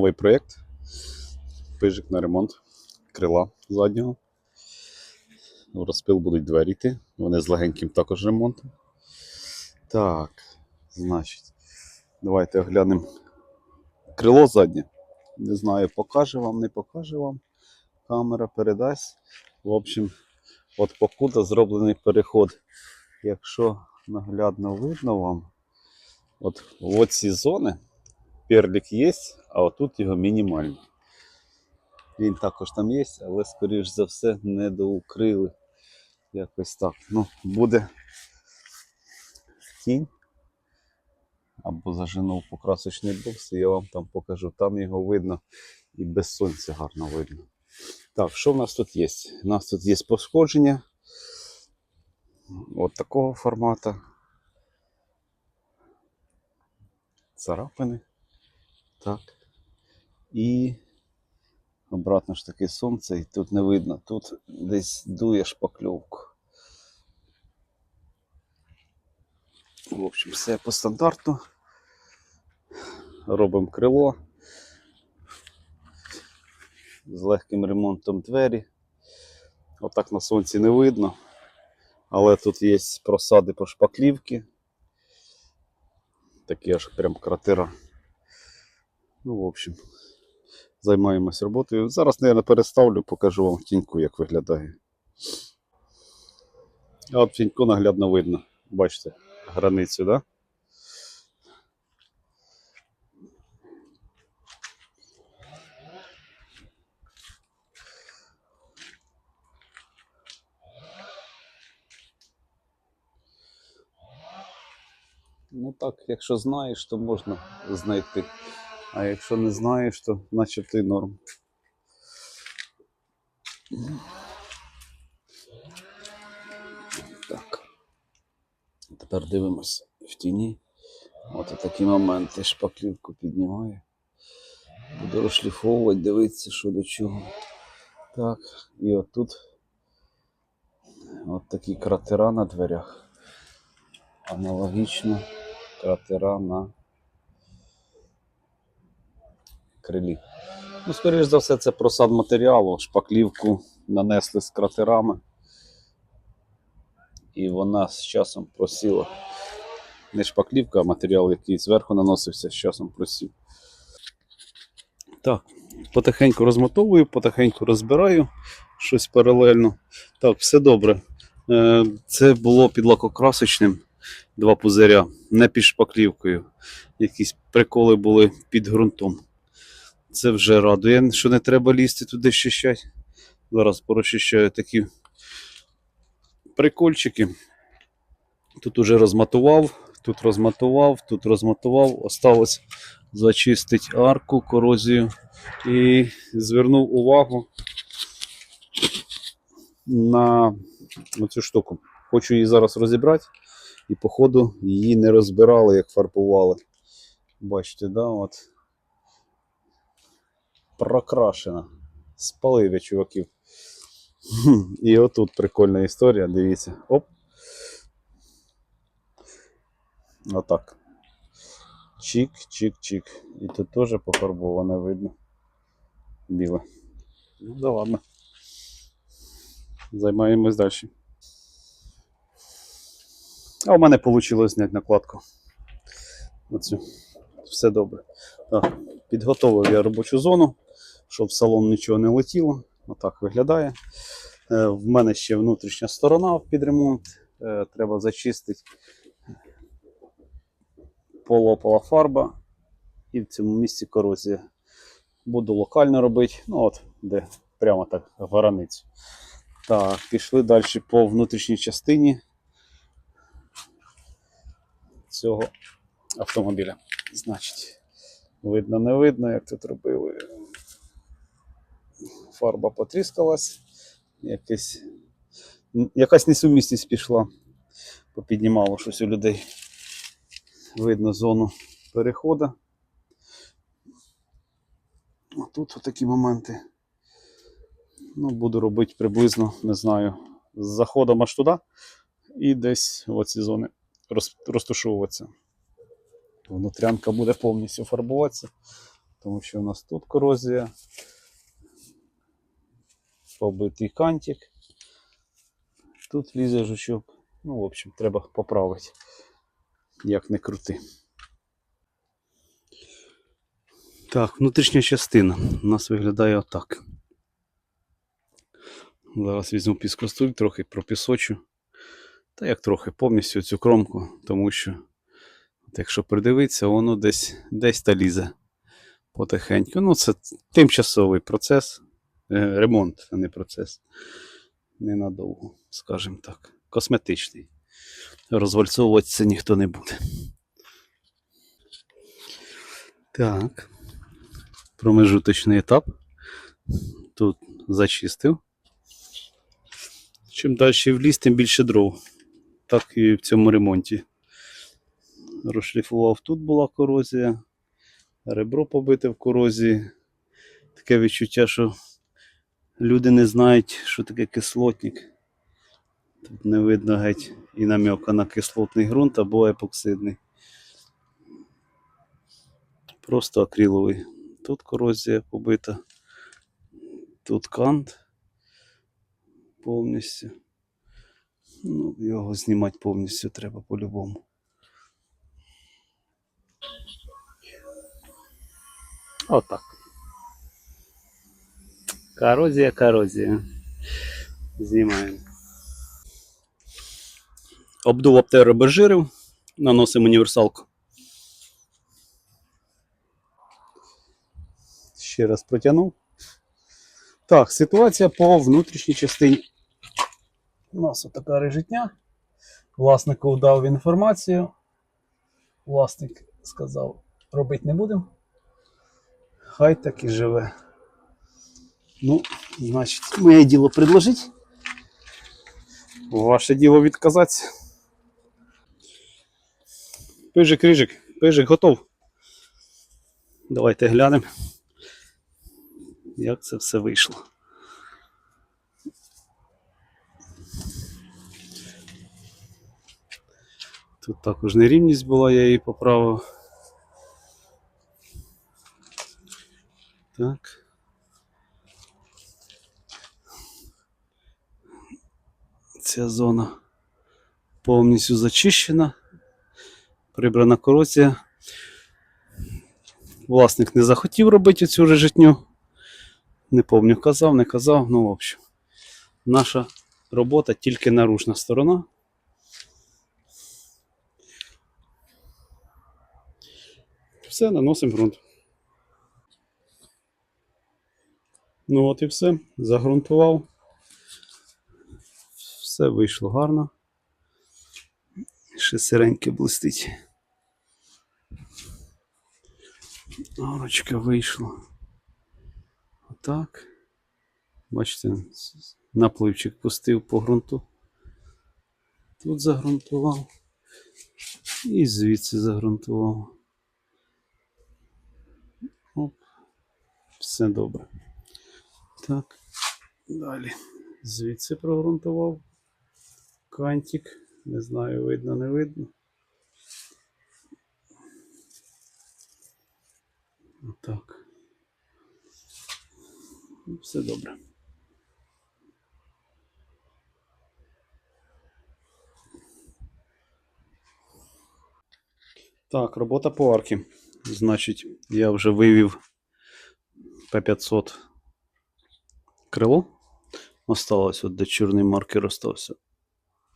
новий проєкт. Пижик на ремонт крила заднього. В розпил будуть двері йти. Вони з легеньким також ремонтом. Так, значить, давайте оглянемо крило заднє. Не знаю, покаже вам, не покаже вам. Камера передасть. В общем, от покуда зроблений переход. Якщо наглядно видно вам, от в оці зони перлік є, а отут його мінімально. Він також там є, але, скоріш за все, не доукрили. Якось так. Ну, буде тінь. Або зажену в покрасочний бокс, і я вам там покажу. Там його видно і без сонця гарно видно. Так, що в нас тут є? У нас тут є пошкодження. От такого формату. Царапини. Так. І обратно ж таки сонце, і тут не видно. Тут десь дує шпакльовку. В общем, все по стандарту. Робимо крило. З легким ремонтом двері. Отак на сонці не видно. Але тут є просади по шпаклівки. Такі аж прям кратера. Ну, в общем, займаємось роботою. Зараз, мабуть, переставлю, покажу вам тіньку, як виглядає. А от тіньку наглядно видно. Бачите, границю, да? Ну так, якщо знаєш, то можна знайти. А якщо не знаєш, то начебто і норм. Так. Тепер дивимося в тіні. От такі моменти шпаклівку піднімаю. Буду розшліфовувати, дивитися, що до чого. Так, і отут от такі кратера на дверях. Аналогічно кратера на крилі. Ну, скоріш за все, це просад матеріалу. Шпаклівку нанесли з кратерами. І вона з часом просіла. Не шпаклівка, а матеріал, який зверху наносився, з часом просів. Так, потихеньку розмотовую, потихеньку розбираю щось паралельно. Так, все добре. Е, Це було під лакокрасочним два пузиря, не під шпаклівкою. Якісь приколи були під ґрунтом. Це вже радує, що не треба лізти туди щищати. Зараз порозчищаю такі прикольчики. Тут уже розматував, тут розматував, тут розматував. Осталось зачистити арку, корозію. І звернув увагу на цю штуку. Хочу її зараз розібрати. І, походу, її не розбирали, як фарбували. Бачите, да, от. Прокрашена. Спалив я чуваків. І отут прикольна історія, дивіться. Оп. Отак. Чик, чик, чик. І тут теж пофарбоване видно. Біле. Ну да ладно. Займаємось далі. А у мене вийшло зняти накладку. Оцю. Все добре. Так, підготовив я робочу зону, щоб в салон нічого не летіло. Отак виглядає. Е, В мене ще внутрішня сторона під ремонт. Е, Треба зачистити. Полопала фарба і в цьому місці корозія. Буду локально робити, ну от, де прямо так в границю. Так, пішли далі по внутрішній частині цього автомобіля. Значить, видно, не видно, як тут робили. Фарба потріскалась, якась, якась несумісність пішла, попіднімало щось у людей. Видно зону переходу. А тут такі моменти. Ну, буду робити приблизно, не знаю, з заходом аж туди і десь в оці зони роз, розташовуватися. Внутрянка буде повністю фарбуватися. тому що у нас тут корозія, побитий кантик, тут лізе жучок. Ну, в общем, треба поправити, як не крути. Так, внутрішня частина у нас виглядає отак. Зараз візьму піскостуль, трохи пропісочу. Та як трохи повністю цю кромку, тому що, от якщо придивитися, воно десь, десь та лізе потихеньку. Ну, це тимчасовий процес, ремонт, а не процес. Ненадовго, скажімо так. Косметичний. Розвальцовувати це ніхто не буде. Так. Промежуточний етап. Тут зачистив. Чим далі в ліс, тим більше дров. Так і в цьому ремонті. Розшліфував, тут була корозія, ребро побите в корозії. Таке відчуття, що люди не знають, що таке кислотник. Тут не видно геть і намека на кислотний ґрунт або епоксидний. Просто акриловий. Тут корозія побита, тут кант повністю. Ну, його знімати повністю треба по-любому. Отак. Корозія, корозія. Знімаємо. Обдув обтер обезжирив, наносимо універсалку. Ще раз протягнув. Так, ситуація по внутрішній частині. У нас отака режитня. Власнику дав інформацію. Власник сказав, робити не будемо. Хай так і живе. Ну, значить, моє діло предложити. Ваше діло відказатися. Пижик, рижик, пижик готов. Давайте глянемо, як це все вийшло. Тут також нерівність була, я її поправив. Так. Ця зона повністю зачищена, прибрана корозія. Власник не захотів робити цю режитню. Не пам'ятаю, казав, не казав. Ну, в общем, наша робота тільки наружна сторона. Все, наносимо ґрунт. Ну от і все. Загрунтував. Все вийшло гарно. Ще сиреньке блистить. Арочка вийшла. Отак. Бачите, напливчик пустив по ґрунту. Тут загрунтував. І звідси загрунтував. Оп. Все добре. Так. Далі. Звідси прогрунтував. Кантик. Не знаю, видно, не видно. Отак. Ну, Все добре. Так, робота по арки. Значить, я вже вивів P500 крило. Осталось, от де чорний маркер остався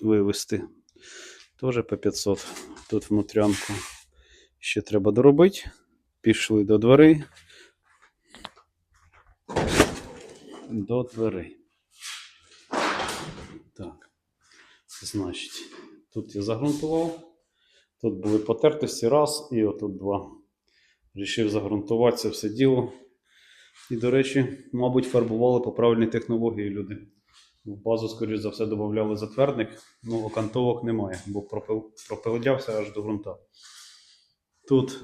вивести. Теж P500. Тут внутрянку ще треба доробити. Пішли до дверей. До дверей. Так. Значить, тут я загрунтував. Тут були потертості раз і отут два. Рішив загрунтувати це все діло. І, до речі, мабуть, фарбували по правильній технології люди. В базу, скоріш за все, додавали затвердник, ну окантовок немає, бо пропил, пропилявся аж до ґрунта. Тут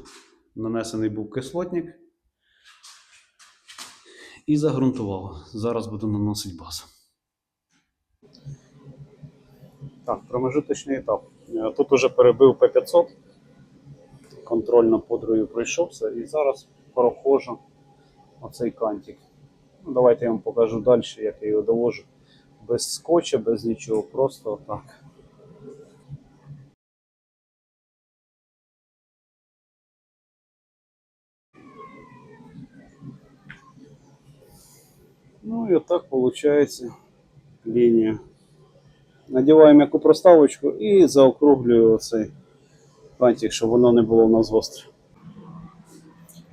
нанесений був кислотник і загрунтував. Зараз буду наносити базу. Так, промежуточний етап. Е, Тут уже перебив P500, контрольно подрою пройшовся і зараз прохожу оцей кантик. Ну, давайте я вам покажу далі, як я його довожу. Без скотча, без нічого, просто отак. Ну і отак виходить лінія. Надіваємо яку проставочку і заокруглюю оцей кантик, щоб воно не було в нас гостре.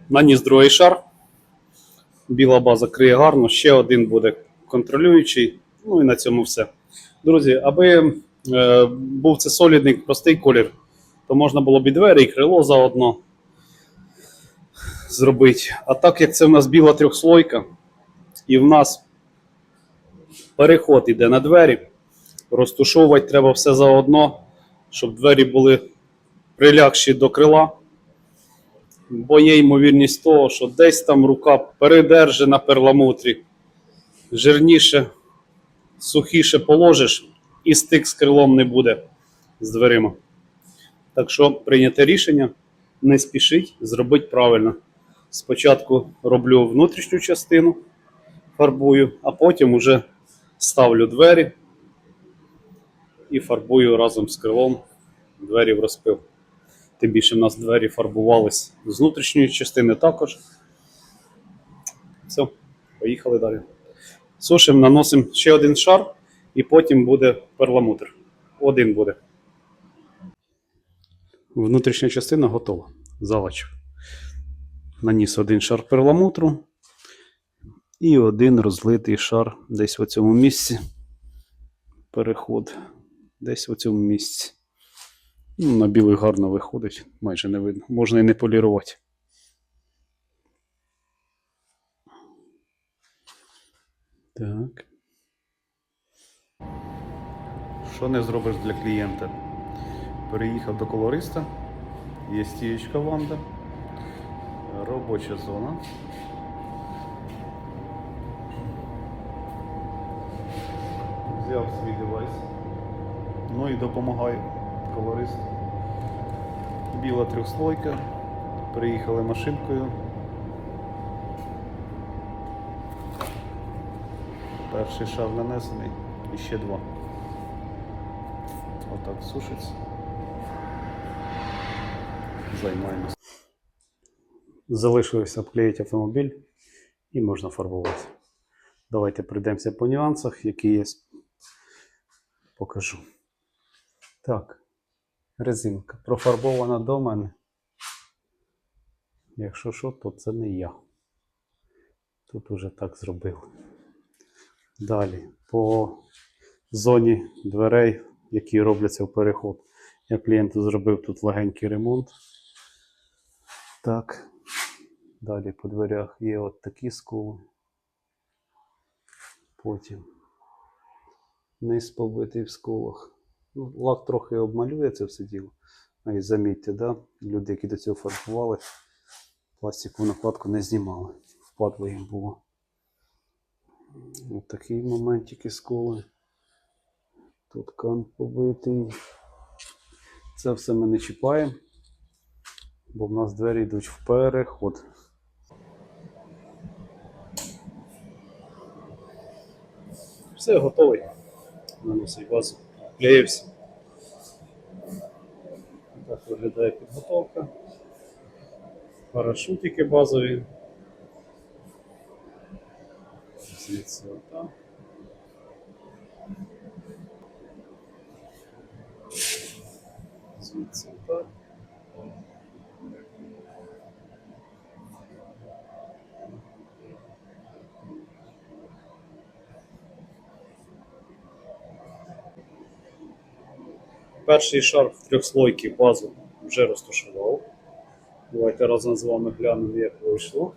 Наніс другий шар. Біла база криє гарно, ще один буде контролюючий. Ну і на цьому все. Друзі, аби е, був це солідний простий колір, то можна було б і двері, і крило заодно зробити. А так як це в нас біла трьохслойка, і в нас переход іде на двері, розтушовувати треба все заодно, щоб двері були прилягші до крила. Бо є ймовірність того, що десь там рука передерже на перламутрі, жирніше, сухіше положиш, і стик з крилом не буде з дверима. Так що прийняте рішення не спішіть, зробити правильно. Спочатку роблю внутрішню частину, фарбую, а потім уже ставлю двері і фарбую разом з крилом двері в розпил. Тим більше в нас двері фарбувались з внутрішньої частини також. Все, поїхали далі. Сушимо, наносимо ще один шар, і потім буде перламутр. Один буде. Внутрішня частина готова. Залачу. Наніс один шар перламутру. І один розлитий шар десь в цьому місці. Переход. Десь в цьому місці. Ну, на білий гарно виходить, майже не видно. Можна і не полірувати. Так. Що не зробиш для клієнта? Переїхав до колориста. Є стієчка Ванда. Робоча зона. Взяв свій девайс. Ну і допомагаю колорист. Біла трьохслойка. Приїхали машинкою. Перший шар нанесений і ще два. Отак сушиться. Займаємося. Залишилось обклеїти автомобіль і можна фарбувати. Давайте пройдемося по нюансах, які є. Покажу. Так, резинка профарбована до мене. Якщо що, то це не я. Тут уже так зробили. Далі, по зоні дверей, які робляться в переход. Я клієнту зробив тут легенький ремонт. Так. Далі по дверях є от такі скули. Потім низ побитий в скулах. Ну, лак трохи обмалює це все діло. А і замітьте, да? люди, які до цього фарбували, пластикову накладку не знімали. Впадло їм було. Ось такий моментики сколи. Тут кан побитий. Це все ми не чіпаємо, бо в нас двері йдуть в переход. Все, готовий. Наносить базу. Клеївся. Так виглядає підготовка. Парашутики базові. Звідси отак. Звідси. Перший шар в трьохслойки базу вже розташував. Давайте разом з вами глянемо, як вийшло.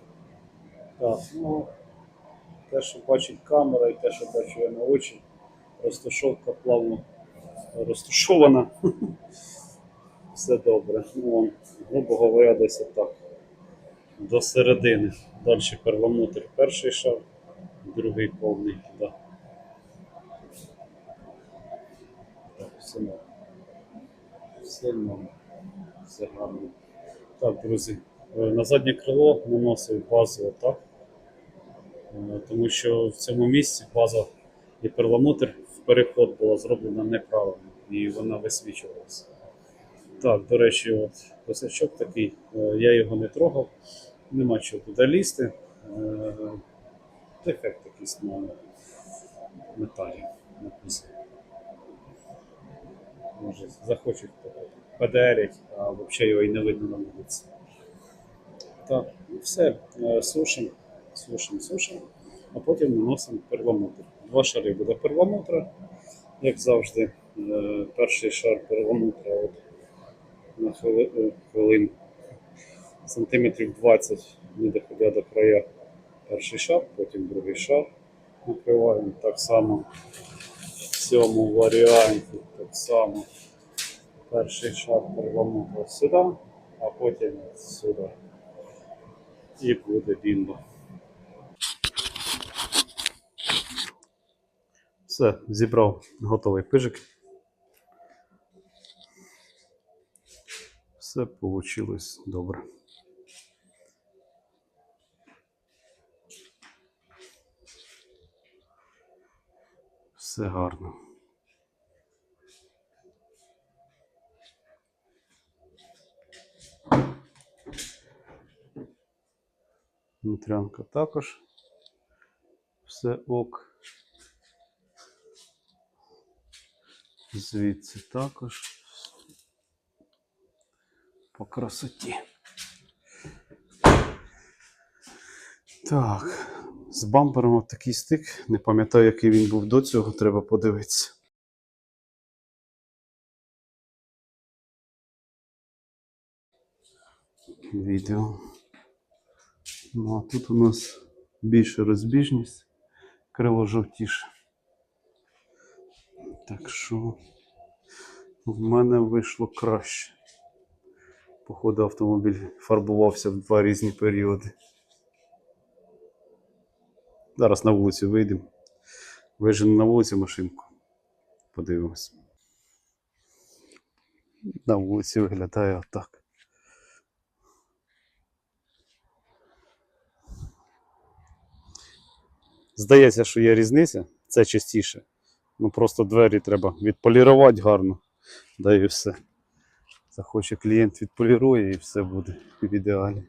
Так, ну, те, що бачить камера і те, що бачу я на очі, розташовка плавно розташована. Все добре. Ну, грубо говоря, десь отак. До середини. Далі перламутр перший шар, другий повний. Да. Так, все норм. Все гарно. Так, друзі, Е, На заднє крило наносив базу отак. Е, Тому що в цьому місці база і перламутр в переход була зроблена неправильно і вона висвічувалася. Так, до речі, от косячок такий, е, я його не трогав, нема чого туди лізти. Е, Дефект якийсь на металі написано. Може, захочуть ПДРять, а взагалі його і не видно на вулиці. Так, ну все, е, сушимо, сушимо, сушимо, а потім наносимо перламутр. Два шари буде перламутра, як завжди. Е, Перший шар перламутра от, на хвили- е, хвилин сантиметрів 20, не доходя до края. Перший шар, потім другий шар накриваємо так само. В цьому варіанті так само. Перший шар перламутра сюди, а потім сюди. І буде бімба. Все, зібрав готовий пижик. Все вийшло добре. Все гарно. Внутрянка також. Все ок. Звідси також. По красоті. Так, з бампером такий стик. Не пам'ятаю, який він був до цього, треба подивитися. Відео. Ну, а тут у нас більша розбіжність, крило жовтіше. Так що в мене вийшло краще. Походу, автомобіль фарбувався в два різні періоди. Зараз на вулицю вийдемо. Вижену на вулицю машинку. Подивимось. На вулиці виглядає отак. Здається, що є різниця, це частіше. Ну просто двері треба відполірувати гарно. Да і все. Захоче клієнт відполірує і все буде в ідеалі.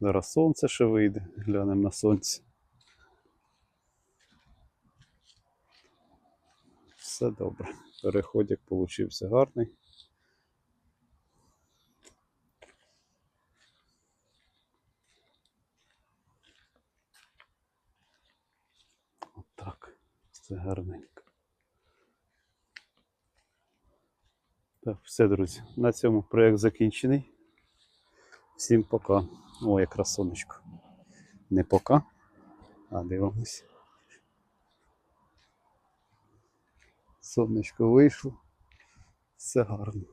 Зараз сонце ще вийде, глянемо на сонце. Все добре. Переходик получився гарний. Отак. Все гарненько. Так, все, друзі. На цьому проєкт закінчений. Всім пока. О, якраз сонечко. Не пока, а дивимось. Сонечко вийшло. Все гарно.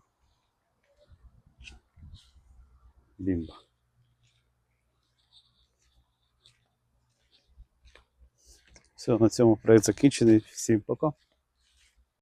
Бімба. Все, на цьому проєкт закінчений. Всім пока.